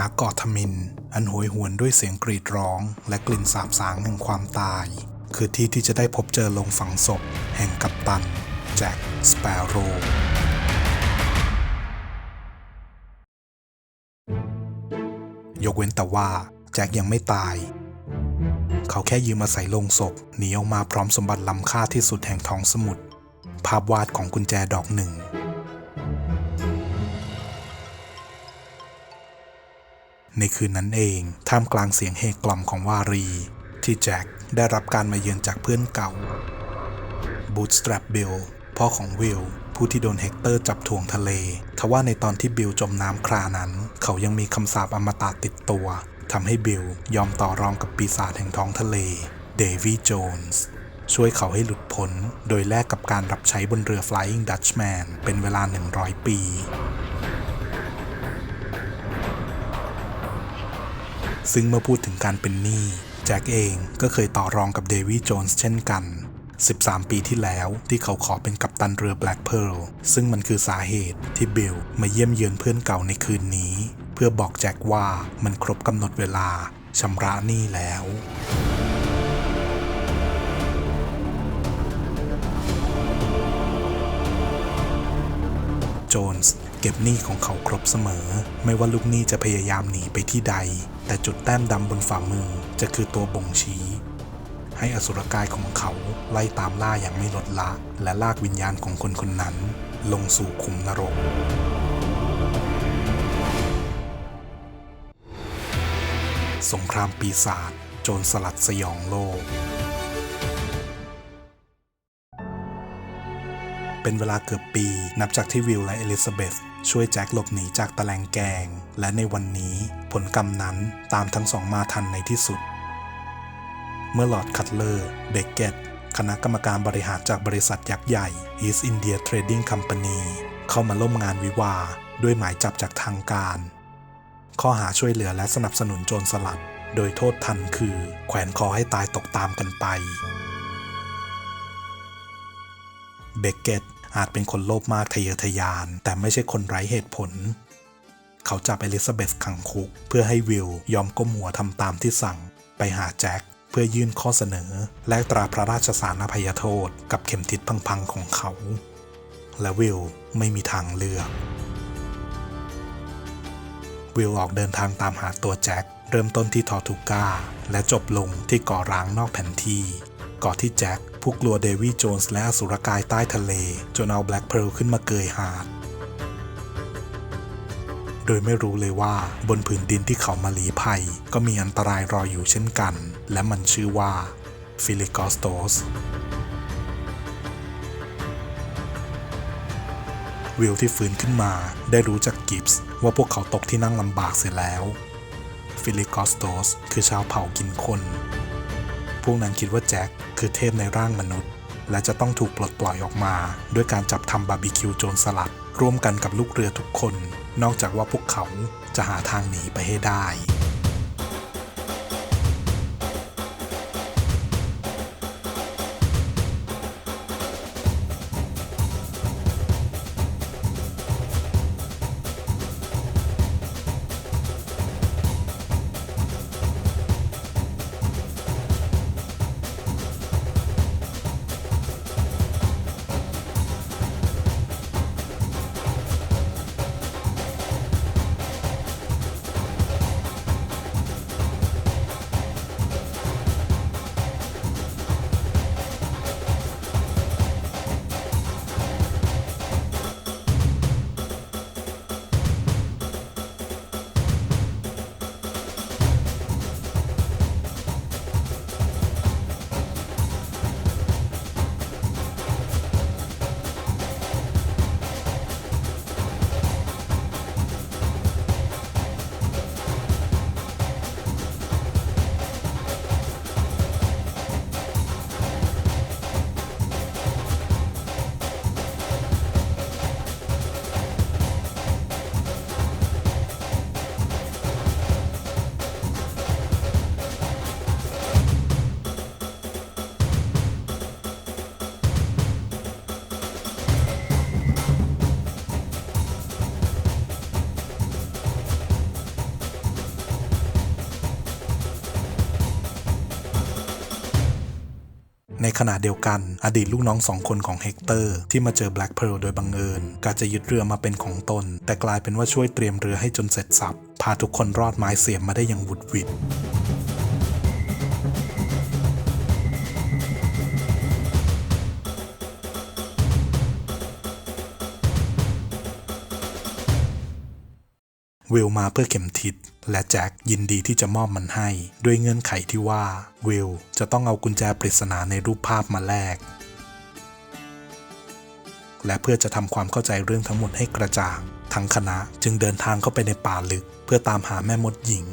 นักเกาะทมิน อันโหยหวนด้วยเสียงกรีดร้อง และกลิ่นสาบสางแห่งความตาย คือที่ที่จะได้พบเจอลงฝังศพ แห่งกัปตัน แจ็คสเปโร่ยกเว้นแต่ว่า แจ็คยังไม่ตาย เขาแค่ยืมอาศัยโลงศพหนีออกมาพร้อมสมบัติล้ำค่าที่สุดแห่งท้องสมุทรภาพวาดของกุญแจดอกหนึ่ง ในคืนนั้นเอง ท่ามกลางเสียงเฮกล่อมของวารี ที่แจ็คได้รับการมาเยือนจากเพื่อนเก่าบูตสตร p บิลพ่อของวิลผู้ที่โดนเฮกเตอร์จับถ่วงทะเล ทว่าในตอนที่บิลจมน้ำครานั้น เขายังมีคำสาปอมตะติดตัวทำให้บิลยอมต่อรองกับปีศาจแห่งท้องทะเล เดวี่โจนส์ช่วยเขาให้หลุดพ้น โดยแลกกับการรับใช้บนเรือ Flying Dutchman เป็นเวลา 100 ปี ซึ่งเมื่อพูดถึงการเป็นหนี้แจ็คเองก็เคยต่อรองกับเดวี่โจนส์เช่นกัน 13 ปีที่แล้วที่เขาขอเป็นกัปตันเรือ Black Pearl ซึ่งมันคือสาเหตุที่บิลมาเยี่ยมเยือนเพื่อนเก่าในคืนนี้ เพื่อบอกแจ็คว่ามันครบกำหนดเวลาชำระหนี้แล้วโจนส์เก็บหนี้ของเขาครบเสมอ ไม่ว่าลูกหนี้จะพยายามหนีไปที่ใด แต่จุดแต้มดำบนฝ่ามือจะคือตัวบ่งชี้ ให้อสุรกายของเขาไล่ตามล่าอย่างไม่ลดละ และลากวิญญาณของคนคนนั้น ลงสู่ขุมนรกสงครามปีศาจโจรสลัดสยองโลก เป็นเวลาเกือบปี นับจากที่วิลและเอลิซาเบธช่วยแจ็คหลบหนีจากตะแลงแกง และในวันนี้ผลกรรมนั้นตามทั้งสองมาทันในที่สุด เมื่อลอดคัตเลอร์เบเกตคณะกรรมการบริหารจากบริษัทยักษ์ใหญ่ East India Trading Company เข้ามาล่มงานวิวาด้วยหมายจับจากทางการ ข้อหาช่วยเหลือและสนับสนุนโจรสลัด โดยโทษทันคือ แขวนคอให้ตายตกตามกันไป เบเกต อาจเป็นคนโลภมากทะเยอทะยาน แต่ไม่ใช่คนไร้เหตุผล เขาจับเอลิซาเบธขังคุก เพื่อให้วิลยอมก้มหัวทำตามที่สั่ง ไปหาแจ็คเพื่อยื่นข้อเสนอ แลกตราพระราชสารอภัยโทษ กับเข็มทิศพังๆของเขา และวิลไม่มีทางเลือก วิลออกเดินทางตามหาตัวแจ็คเริ่มต้นที่ทอทูก้า และจบลงที่เกาะร้างนอกแผนที่เกาะที่แจ็ค ผู้กลัวเดวี่โจนส์และอสุรกายใต้ทะเล จนเอาแบล็กเพ r ร์ลขึ้นมาเกยหาด โดยไม่รู้เลยว่าบนผืนดินที่เขามาลีภัย ก็มีอันตรายรออยู่เช่นกัน และมันชื่อว่าฟิลิกอสโตสวิลที่ฟื้นขึ้นมาได้รู้จากกิฟส์ว่าพวกเขาตกที่นั่งลำบากเสียแล้ว ฟิลิกอสโตสคือชาวเผ่ากินคน พวกนั้นคิดว่าแจ็คคือเทพในร่างมนุษย์ และจะต้องถูกปลดปล่อยออกมา ด้วยการจับทำบาร์บีคิวโจรสลัด ร่วมกันกับลูกเรือทุกคน นอกจากว่าพวกเขาจะหาทางหนีไปให้ได้ ในขณะเดียวกัน อดีตลูกน้องสองคนของเฮกเตอร์ ที่มาเจอแบล็กเพ a ร์ลโดยบังเอิญกาจะยึดเรือมาเป็นของตน แต่กลายเป็นว่าช่วยเตรียมเรือให้จนเสร็จสับพาทุกคนรอดไม้เสียมมาได้อย่างหวุดหวิดวิลมาเพื่อเข็มทิศ และแจ็คยินดีที่จะมอบมันให้ด้วยเงื่อนไขที่ว่าวิลจะต้องเอากุญแจปริศนาในรูปภาพมาแลกและเพื่อจะทำความเข้าใจเรื่องทั้งหมดให้กระจ่าง ทั้งคณะจึงเดินทางเข้าไปในป่าลึก เพื่อตามหาแม่มดหญิง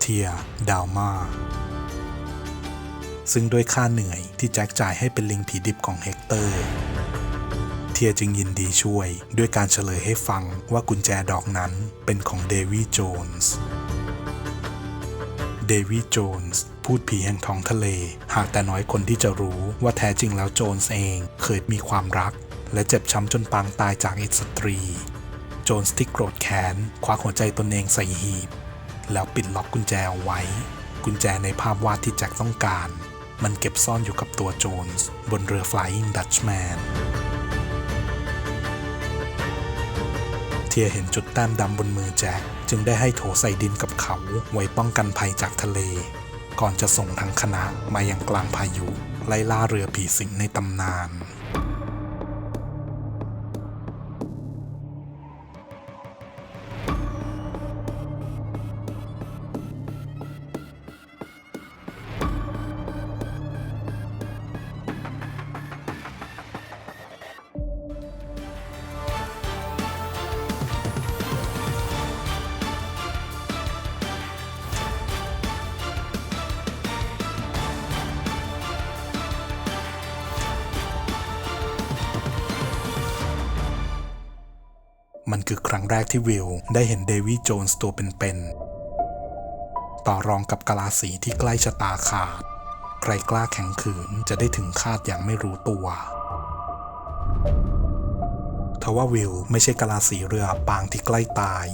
เทีย ดาวมา ซึ่งด้วยค่าเหนื่อยที่แจ็คจ่ายให้เป็นลิงผีดิบของเฮกเตอร์ เทียจึงยินดีช่วย ด้วยการเฉลยให้ฟังว่ากุญแจดอกนั้นเป็นของเดวี่โจนส์เดวี่โจนส์พูดผีแห่งท้องทะเล หากแต่น้อยคนที่จะรู้ว่าแท้จริงแล้วโจนส์เองเคยมีความรัก และเจ็บช้ำจนปางตายจากอิสตรี โจนส์ที่โกรธแค้นคว้าหัวใจตนเองใส่หีบ แล้วปิดล็อกกุญแจเอาไว้ กุญแจในภาพวาดที่แจ็คต้องการ มันเก็บซ่อนอยู่กับตัวโจนส์บนเรือ Flying Dutchman เทียเห็นจุดแต้มดำบนมือแจ็คจึงได้ให้โถใส่ดินกับเขาไว้ป้องกันภัยจากทะเล ก่อนจะส่งทั้งคณะมายังกลางพายุ ไล่ล่าเรือผีสิงในตำนาน คือครั้งแรกที่วิลได้เห็นเดวี่โจนส์ตัวเป็นๆ ต่อรองกับกลาสีที่ใกล้ชะตาขาด ใครกล้าแข็งขืนจะได้ถึงคาดอย่างไม่รู้ตัวทว่าวิลไม่ใช่กลาสีเรือปางที่ใกล้ตาย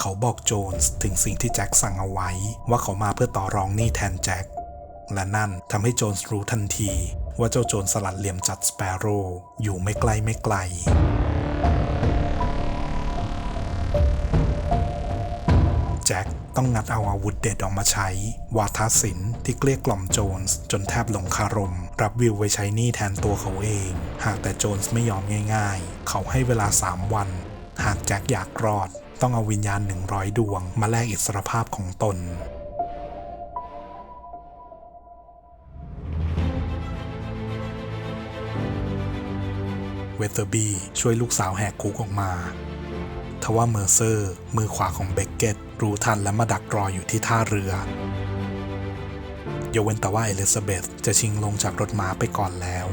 เขาบอกโจนส์ถึงสิ่งที่แจ็คสั่งเอาไว้ ว่าเขามาเพื่อต่อรองหนี้แทนแจ็ค และนั่นทำให้โจนส์รู้ทันทีว่าเจ้าโจรสลัดเหลี่ยมจัดสเปโร่อยู่ไม่ไกลไม่ไกล จ็คต้องงัดเอาอาวุธเด็ดออกมาใช้ วาทศิลป์ที่เกลี้ยกล่อมโจนส์จนแทบหลงคารม รับวิวไว้ใช้หนี้แทนตัวเขาเอง หากแต่โจนส์ไม่ยอมง่าย ๆ เขาให้เวลา 3 วัน หากแจ็คอยากรอด ต้องเอาวิญญาณ 100 ดวง มาแลกอิสรภาพของตนเวเธอร์บีช่วยลูกสาวแหกคุกออกมา ทว่าเมอร์เซอร์ มือขวาของเบกเกตรู้ทันและมาดักรออยู่ที่ท่าเรือยกเว้นแต่ว่าเอลิซาเบธจะชิงลงจากรถม้าไปก่อนแล้ว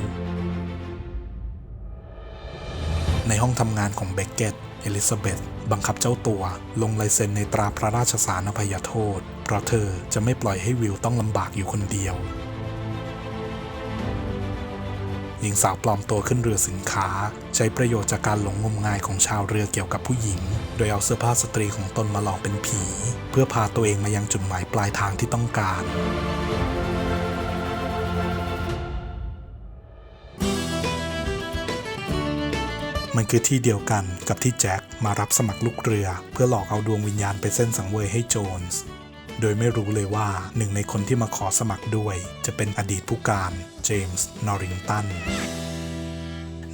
ในห้องทำงานของเบกเกตเอลิซาเบธบังคับเจ้าตัว ลงลายเซ็นในตราพระราชสารอภัยโทษ เพราะเธอจะไม่ปล่อยให้วิลต้องลำบากอยู่คนเดียว หญิงสาวปลอมตัวขึ้นเรือสินค้า ใช้ประโยชน์จากการหลงงมงายของชาวเรือเกี่ยวกับผู้หญิง โดยเอาเสื้อผ้าสตรีของตนมาหลอกเป็นผี เพื่อพาตัวเองมายังจุดหมายปลายทางที่ต้องการมันคือที่เดียวกันกับที่แจ็คมารับสมัครลูกเรือ เพื่อหลอกเอาดวงวิญญาณไปเส้นสังเวยให้โจนส์ โดยไม่รู้เลยว่าหนึ่งในคนที่มาขอสมัครด้วย จะเป็นอดีตผู้การเจมส์นอริงตัน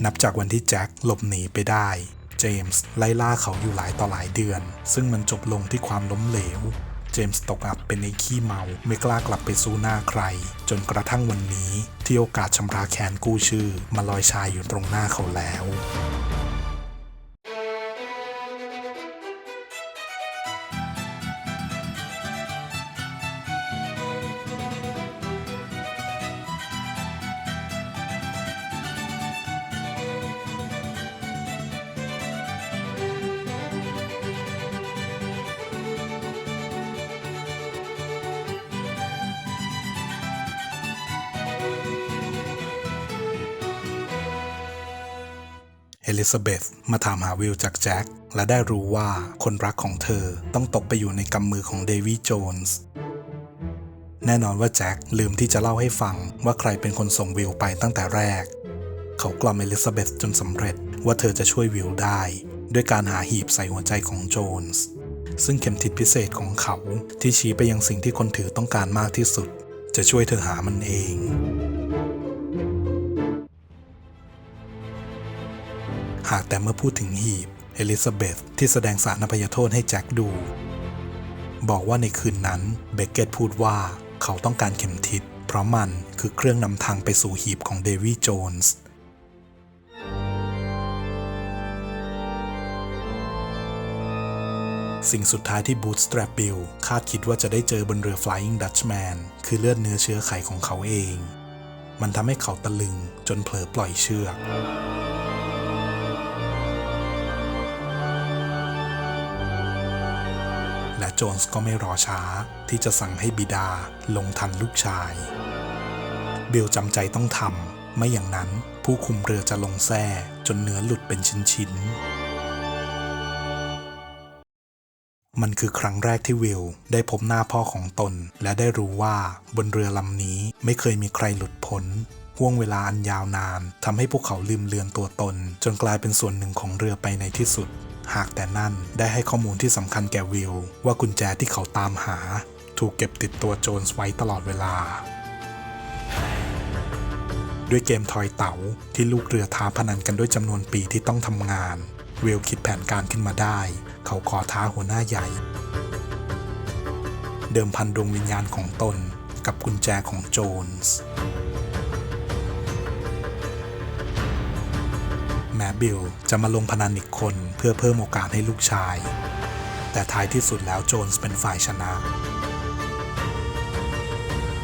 นับจากวันที่แจ็คหลบหนีไปได้ เจมส์ไล่ล่าเขาอยู่หลายต่อหลายเดือน ซึ่งมันจบลงที่ความล้มเหลวเจมส์ตกอับเป็นไอ้ขี้เมาไม่กล้ากลับไปสู้หน้าใคร จนกระทั่งวันนี้ที่โอกาสชำระแค้นกู้ชื่อ มาลอยชายอยู่ตรงหน้าเขาแล้ว เอลิซาเบธมาถามหาวิลจากแจ็คและได้รู้ว่าคนรักของเธอต้องตกไปอยู่ในกำมือของเดวี่โจนส์แน่นอนว่าแจ็คลืมที่จะเล่าให้ฟังว่าใครเป็นคนส่งวิวไปตั้งแต่แรก เขากล่อมเอลิซาเบธจนสำเร็จว่าเธอจะช่วยวิวได้ ด้วยการหาหีบใส่หัวใจของโจนส์ซึ่งเข็มทิศพิเศษของเขาที่ชี้ไปยังสิ่งที่คนถือต้องการมากที่สุด จะช่วยเธอหามันเอง หากแต่เมื่อพูดถึงหีบ เอลิซาเบธที่แสดงสารอภัยโทษให้แจ็คดู บอกว่าในคืนนั้นเบเกตพูดว่าเขาต้องการเข็มทิศ เพราะมันคือเครื่องนำทางไปสู่หีบของเดวี่โจนส์สิ่งสุดท้ายที่บูตส t ตร p บิลคาดคิดว่าจะได้เจอบนเรือ Flying Dutchman คือเลือดเนื้อเชื้อไขของเขาเอง มันทำให้เขาตะลึงจนเผลอปล่อยเชือก จนส์ก็ไม่รอช้า ที่จะสั่งให้บิดาลงทันลูกชายบิลจำใจต้องทำไม่อย่างนั้นผู้คุมเรือจะลงแส้จนเนื้อหลุดเป็นชิ้นๆ มันคือครั้งแรกที่วิลได้พบหน้าพ่อของตน และได้รู้ว่าบนเรือลำนี้ไม่เคยมีใครหลุดพ้นห่วงเวลาอันยาวนานทำให้พวกเขาลืมเลือนตัวตน จนกลายเป็นส่วนหนึ่งของเรือไปในที่สุด หากแต่นั่นได้ให้ข้อมูลที่สำคัญแก่วิลว่ากุญแจที่เขาตามหา ถูกเก็บติดตัวโจนส์ไว้ตลอดเวลา ด้วยเกมทอยเต๋าที่ลูกเรือท้าพนันกันด้วยจำนวนปีที่ต้องทำงาน วิลคิดแผนการขึ้นมาได้ เขาขอท้าหัวหน้าใหญ่ เดิมพันดวงวิญญาณของตนกับกุญแจของโจนส์ ม้บิลจะมาลงพนันอีกคนเพื่อเพิ่มโอกาสให้ลูกชาย แต่ท้ายที่สุดแล้วโจนส์เป็นฝ่ายชนะ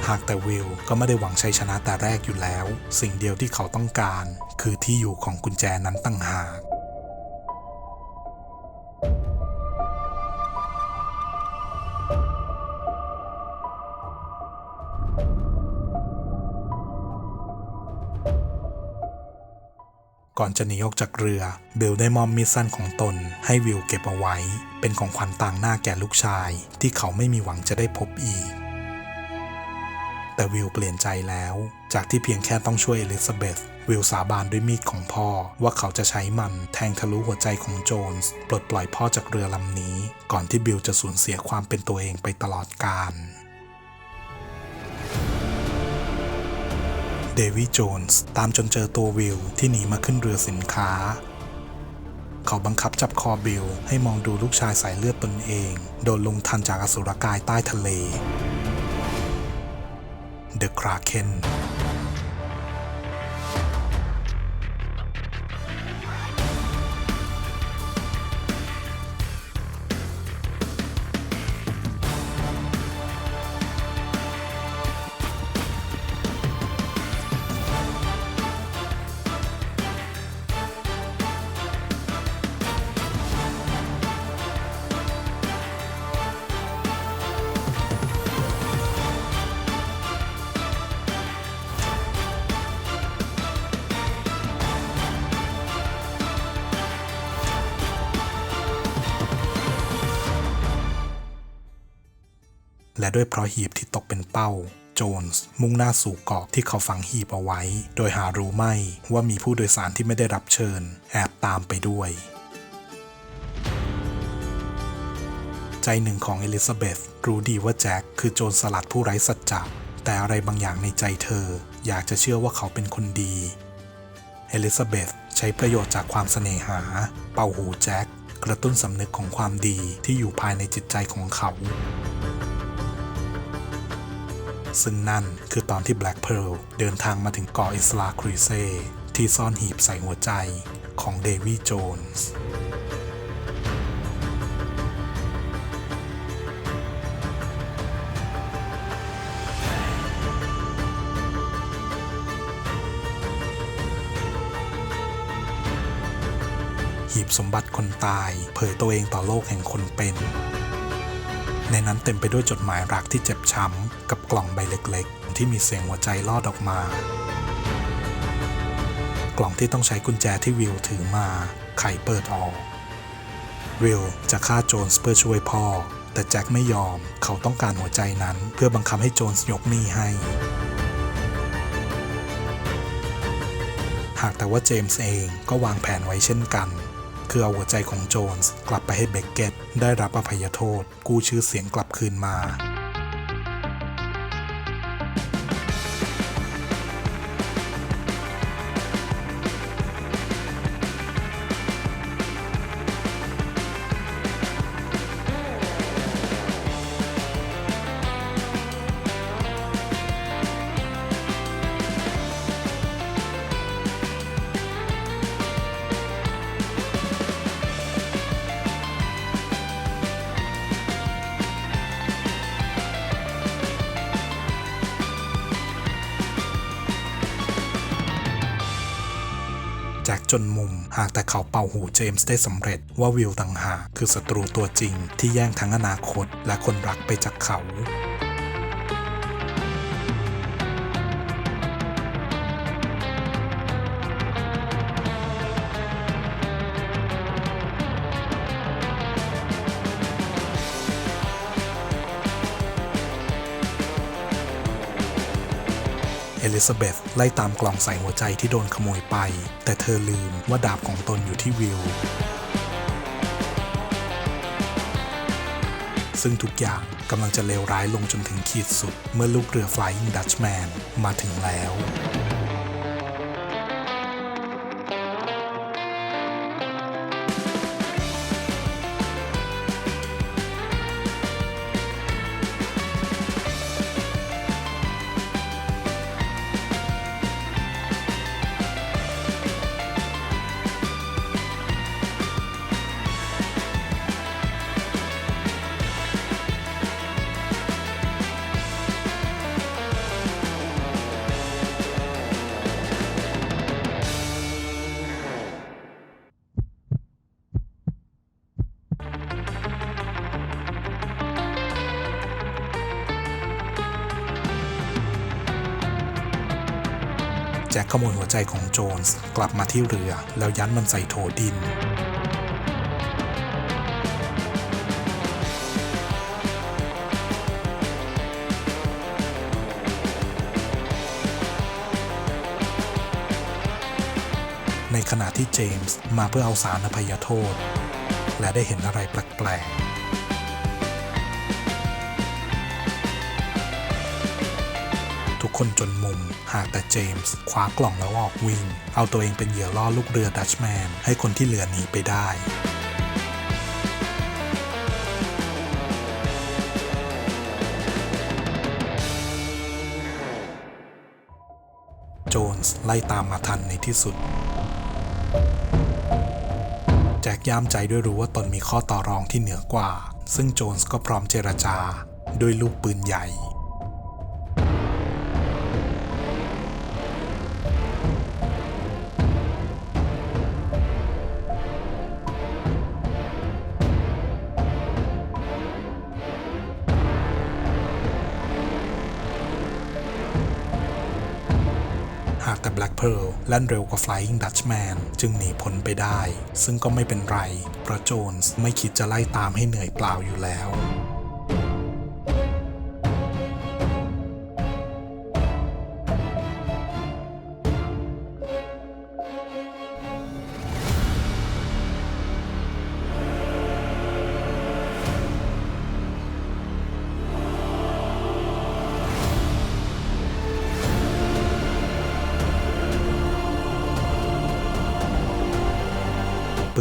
หากแต่วิลก็ไม่ได้หวังชัยชนะแต่แรกอยู่แล้ว สิ่งเดียวที่เขาต้องการ คือที่อยู่ของกุญแจนั้นตั้งหาก ก่อนจะหนีออกจากเรือ เบลได้มอบมีดสั้นของตน ให้วิลเก็บเอาไว้ เป็นของขวัญต่างหน้าแก่ลูกชาย ที่เขาไม่มีหวังจะได้พบอีก แต่วิลเปลี่ยนใจแล้ว จากที่เพียงแค่ต้องช่วยเอลิซาเบธวิลสาบานด้วยมีดของพ่อว่าเขาจะใช้มันแทงทะลุหัวใจของโจนส์ปลดปล่อยพ่อจากเรือลำนี้ ก่อนที่บิลจะสูญเสียความเป็นตัวเองไปตลอดกาล เดวิดโจนส์ ตามจนเจอตัววิลที่หนีมาขึ้นเรือสินค้า เขาบังคับจับคอบิลให้มองดูลูกชายสายเลือดตนเอง โดนลงทันจากอสุรกายใต้ทะเล เดอะคราเคน และด้วยเพราะหีบที่ตกเป็นเป้า โจนส์มุ่งหน้าสู่เกาะที่เขาฝังหีบเอาไว้ โดยหารู้ไม่ว่ามีผู้โดยสารที่ไม่ได้รับเชิญ แอบตามไปด้วย ใจหนึ่งของเอลิซาเบธรู้ดีว่าแจ็คคือโจรสลัดผู้ไร้สัจจะแต่อะไรบางอย่างในใจเธอ อยากจะเชื่อว่าเขาเป็นคนดี เอลิซาเบธใช้ประโยชน์จากความเสน่หา เป่าหูแจ็คกระตุ้นสำนึกของความดีที่อยู่ภายในจิตใจของเขา ซึ่งนั่นคือตอนที่ Black Pearl เดินทางมาถึงเกาะอิสลาครูเซที่ซ่อนหีบใส่หัวใจของเดวี่โจนส์หีบสมบัติคนตาย เผยตัวเองต่อโลกแห่งคนเป็น ในนั้นเต็มไปด้วยจดหมายรักที่เจ็บช้ำ กับกล่องใบเล็กๆ ที่มีเสียงหัวใจลอดออกมา กล่องที่ต้องใช้กุญแจที่วิลถือมาไขเปิดออก วิลจะฆ่าโจนส์เพื่อช่วยพ่อ แต่แจ็คไม่ยอมเขาต้องการหัวใจนั้น เพื่อบังคับให้โจนส์ยกหนี้ให้ หากแต่ว่าเจมส์เองก็วางแผนไว้เช่นกัน คือเอาหัวใจของโจนส์กลับไปให้เบคเกตได้รับอภัยโทษ กู้ชื่อเสียงกลับคืนมา หากแต่เขาเป่าหูเจมส์ได้สำเร็จว่าวิลต่างหากคือศัตรูตัวจริงที่แย่งทั้งอนาคตและคนรักไปจากเขา เอลิซาเบธไล่ตามกล่องใส่หัวใจที่โดนขโมยไป แต่เธอลืมว่าดาบของตนอยู่ที่วิลซึ่งทุกอย่างกำลังจะเลวร้ายลงจนถึงขีดสุด เมื่อลูกเรือ Flying Dutchman มาถึงแล้ว ขโมยหัวใจของโจนส์กลับมาที่เรือ แล้วยัดมันใส่โถดิน ในขณะที่เจมส์มาเพื่อเอาสารอภัยโทษ และได้เห็นอะไรแปลกๆ คนจนมุม หากแต่เจมส์คว้ากล่องแล้วออกวิ่ง เอาตัวเองเป็นเหยื่อล่อลูกเรือดัชแมน ให้คนที่เหลือหนีไปได้โจนส์ไล่ตามมาทันในที่สุด แจ็คย่ามใจด้วยรู้ว่าตนมีข้อต่อรองที่เหนือกว่า ซึ่งโจนส์ก็พร้อมเจรจา ด้วยลูกปืนใหญ่ กแต่ Black Pearl แล่นเร็วกว่า Flying Dutchman จึงหนีพ้นไปได้ ซึ่งก็ไม่เป็นไร เพราะโจนส์ไม่คิดจะไล่ตามให้เหนื่อยเปล่าอยู่แล้ว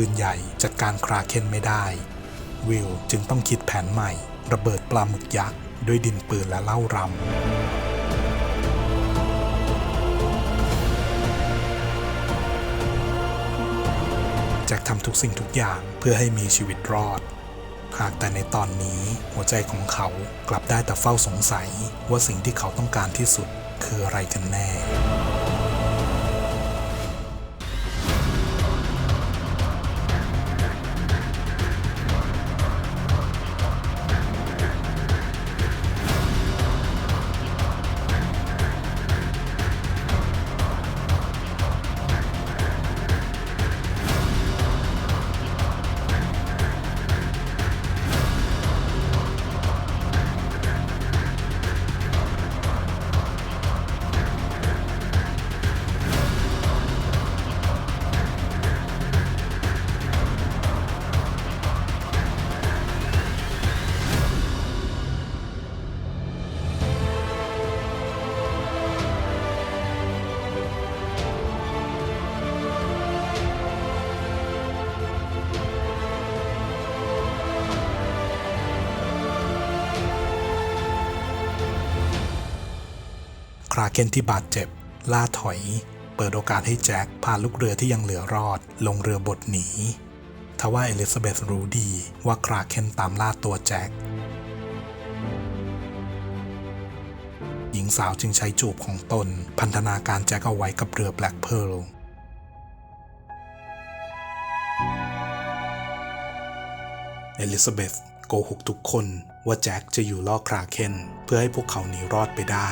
ปืนใหญ่จัดการคราเคนไม่ได้ วิลจึงต้องคิดแผนใหม่ ระเบิดปลาหมึกยักษ์ด้วยดินปืนและเล้ารำจ็คทำทุกสิ่งทุกอย่างเพื่อให้มีชีวิตรอด หากแต่ในตอนนี้หัวใจของเขากลับได้แต่เฝ้าสงสัยว่าสิ่งที่เขาต้องการที่สุดคืออะไรกันแน่ ราเคนที่บาดเจ็บ ล่าถอย เปิดโอกาสให้แจ็คพาลูกเรือที่ยังเหลือรอด ลงเรือบดหนีทว่าเอลิซาเบธรู้ดีว่าคราเคนตามล่าตัวแจ็ค หญิงสาวจึงใช้จูบของตน พันธนาการแจ็คเอาไว้กับเรือแบล็กเพิร์ลเอลิซาเบธโกหกทุกคนว่าแจ็คจะอยู่ล่อคราเคนเพื่อให้พวกเขาหนีรอดไปได้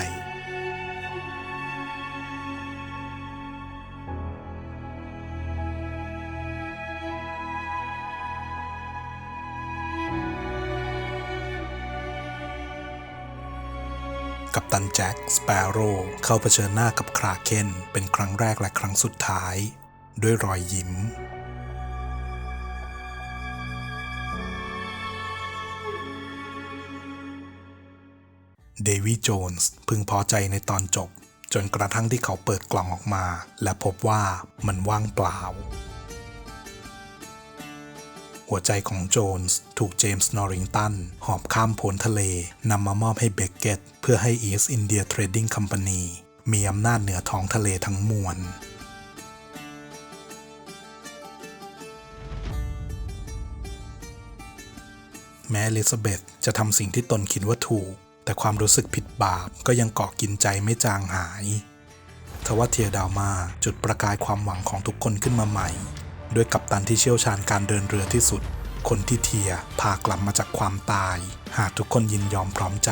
กัปตันแจ็คสเปโร่เข้าเผชิญหน้ากับคราเคนเป็นครั้งแรกและครั้งสุดท้าย ด้วยรอยยิ้ม เดวิดโจนส์พึงพอใจในตอนจบ จนกระทั่งที่เขาเปิดกล่องออกมา และพบว่ามันว่างเปล่า หัวใจของโจนส์ถูกเจมส์นอริงตัน หอบข้ามพ้นทะเล นำมามอบให้เบกเกตเพื่อให้ East India Trading Company มีอำนาจเหนือท้องทะเลทั้งมวลแม้อลิซาเบธจะทำสิ่งที่ตนคิดว่าถูก แต่ความรู้สึกผิดบาปก็ยังเกาะกินใจไม่จางหาย ทว่าเทียดาวมาจุดประกายความหวังของทุกคนขึ้นมาใหม่ ด้วยกัปตันที่เชี่ยวชาญการเดินเรือที่สุด คนที่เทียพากลับมาจากความตาย หากทุกคนยินยอมพร้อมใจ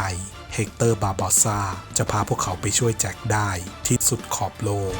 เฮกเตอร์บาบอสซาจะพาพวกเขาไปช่วยแจ็คได้ที่สุดขอบโลก